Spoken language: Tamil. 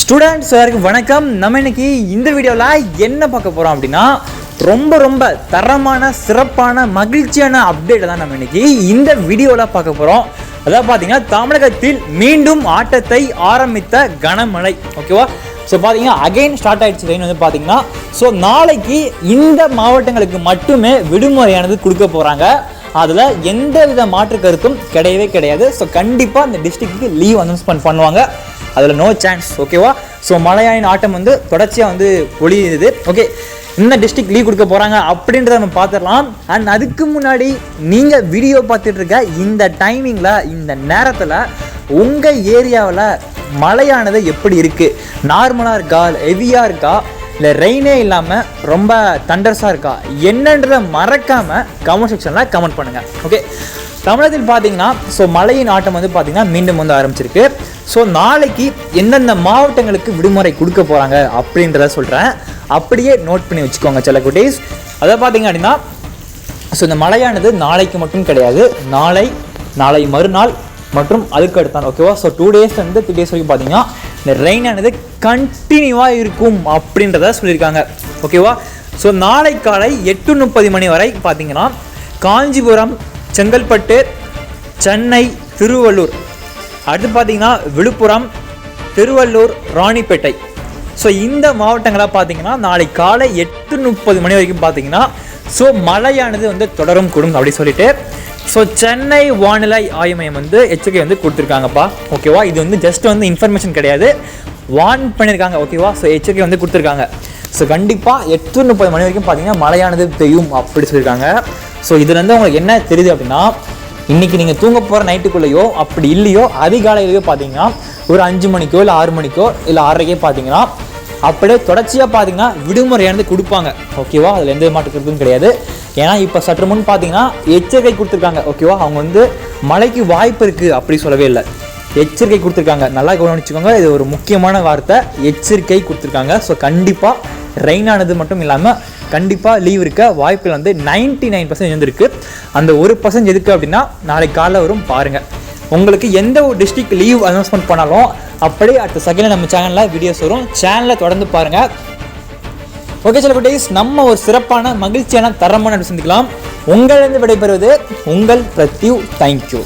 ஸ்டூடெண்ட்ஸ் எல்லாருக்கும் வணக்கம். நம்ம இன்னைக்கு இந்த வீடியோவில் என்ன பார்க்க போகிறோம் அப்படின்னா ரொம்ப ரொம்ப தரமான சிறப்பான மகிழ்ச்சியான அப்டேட்டை தான் நம்ம இன்னைக்கு இந்த வீடியோவில் பார்க்க போகிறோம் அதாவது பார்த்தீங்கன்னா தமிழகத்தில் மீண்டும் ஆட்டத்தை ஆரம்பித்த கனமழை. ஓகேவா ஸோ பார்த்தீங்கன்னா அகைன் ஸ்டார்ட் ஆகிடுச்சு ரெயின் வந்து பார்த்தீங்கன்னா ஸோ நாளைக்கு இந்த மாவட்டங்களுக்கு மட்டுமே விடுமுறையானது கொடுக்க போகிறாங்க அதில் எந்த வித மாற்று கருத்தும் கிடையவே கிடையாது. ஸோ கண்டிப்பாக இந்த டிஸ்ட்ரிக்ட்டுக்கு லீவ் அனௌன்ஸ்மெண்ட் பண்ணுவாங்க. அதில் நோ சான்ஸ் ஓகேவா ஸோ மலையாளின் ஆட்டம் வந்து தொடர்ச்சியாக வந்து ஒளியுது ஓகே இந்த டிஸ்ட்ரிக் லீவ் கொடுக்க போகிறாங்க அப்படின்றத நம்ம பார்த்துடலாம் அண்ட் அதுக்கு முன்னாடி நீங்கள் வீடியோ பார்த்துட்டு இருக்க இந்த டைமிங்கில் இந்த நேரத்தில் உங்கள் ஏரியாவில் மழையானது எப்படி இருக்குது நார்மலாக இருக்கா? ஹெவியாக இருக்கா? இல்லை ரெயினே இல்லாமல் ரொம்ப தண்டர்ஸாக இருக்கா? என்னன்றதை மறக்காமல் கமெண்ட் செக்ஷனில் கமெண்ட் பண்ணுங்கள் ஓகே தமிழகத்தில் பார்த்தீங்கன்னா ஸோ மழையின் ஆட்டம் வந்து பார்த்தீங்கன்னா மீண்டும் வந்து ஆரம்பிச்சிருக்கு. ஸோ நாளைக்கு எந்தெந்த மாவட்டங்களுக்கு விடுமுறை கொடுக்க போகிறாங்க அப்படின்றத சொல்கிறேன் அப்படியே நோட் பண்ணி வச்சுக்கோங்க சில குட்டீஸ். அதை பார்த்தீங்க அப்படின்னா ஸோ இந்த மழையானது நாளைக்கு மட்டும் கிடையாது. நாளை நாளை மறுநாள் மற்றும் அதுக்கு அடுத்தான் ஓகேவா ஸோ டூ டேஸ்லேருந்து த்ரீ டேஸ் வரைக்கும் பார்த்தீங்கன்னா இந்த ரெயின் ஆனது கண்டினியூவாக இருக்கும் அப்படின்றத சொல்லியிருக்காங்க. ஓகேவா ஸோ நாளை காலை எட்டு முப்பது மணி வரை பார்த்தீங்கன்னா காஞ்சிபுரம் செங்கல்பட்டு சென்னை திருவள்ளூர். அடுத்து பார்த்தீங்கன்னா விழுப்புரம் திருவள்ளூர் ராணிப்பேட்டை. ஸோ இந்த மாவட்டங்களாக பார்த்தீங்கன்னா நாளை காலை எட்டு முப்பது மணி வரைக்கும் பார்த்தீங்கன்னா ஸோ மழையானது வந்து தொடரும் கூடும் அப்படி சொல்லிட்டு ஸோ சென்னை வானிலை ஆய்வு மையம் வந்து எச்சரிக்கை வந்து கொடுத்துருக்காங்கப்பா. ஓகேவா இது வந்து ஜஸ்ட் வந்து இன்ஃபர்மேஷன் கிடையாது. வார்ன் பண்ணியிருக்காங்க ஓகேவா ஸோ எச்சரிக்கை வந்து கொடுத்துருக்காங்க. ஸோ கண்டிப்பாக எட்டு முப்பது மணி வரைக்கும் பார்த்தீங்கன்னா மழையானது பெய்யும் அப்படி சொல்லியிருக்காங்க. ஸோ இதுலேருந்து உங்களுக்கு என்ன தெரியுது அப்படின்னா இன்னைக்கு நீங்கள் தூங்க போகிற நைட்டுக்குள்ளேயோ அப்படி இல்லையோ அதிகாலையிலேயோ பார்த்தீங்கன்னா ஒரு அஞ்சு மணிக்கோ இல்லை ஆறு மணிக்கோ இல்லை ஆறரைக்கோ பார்த்தீங்கன்னா அப்படியே தொடர்ச்சியாக பார்த்தீங்கன்னா விடுமுறையானது கொடுப்பாங்க. ஓகேவா அதில் எந்த மாட்டுக்கிறதும் கிடையாது. ஏன்னா இப்போ சற்று முன் பார்த்தீங்கன்னா எச்சரிக்கை கொடுத்துருக்காங்க. ஓகேவா அவங்க வந்து மழைக்கு வாய்ப்பு இருக்குது அப்படி சொல்லவே இல்லை. எச்சரிக்கை கொடுத்துருக்காங்க. நல்லா கவனிச்சுக்கோங்க. இது ஒரு முக்கியமான வார்த்தை. எச்சரிக்கை கொடுத்துருக்காங்க. ஸோ கண்டிப்பாக ரெயின் ஆனது மட்டும் இல்லாமல் கண்டிப்பாக லீவ் இருக்க வாய்ப்புகள் வந்து நைன்டி நைன் பர்சன்ட் இருந்திருக்கு. அந்த ஒரு பர்சன்ட் எதுக்கு அப்படின்னா நாளைக்கு காலைல வரும் பாருங்கள் உங்களுக்கு எந்த ஒரு டிஸ்ட்ரிக்ட் லீவ் அனௌன்ஸ்மெண்ட் பண்ணாலும் அப்படியே அடுத்த செகண்டில் நம்ம சேனலில் வீடியோஸ் வரும். சேனலை தொடர்ந்து பாருங்கள் ஓகே சில குட்டீஸ் நம்ம ஒரு சிறப்பான மகிழ்ச்சியான தரமான சந்திக்கலாம். உங்களிருந்து விடைபெறுவது உங்கள் பிரத்யூ. தேங்க்யூ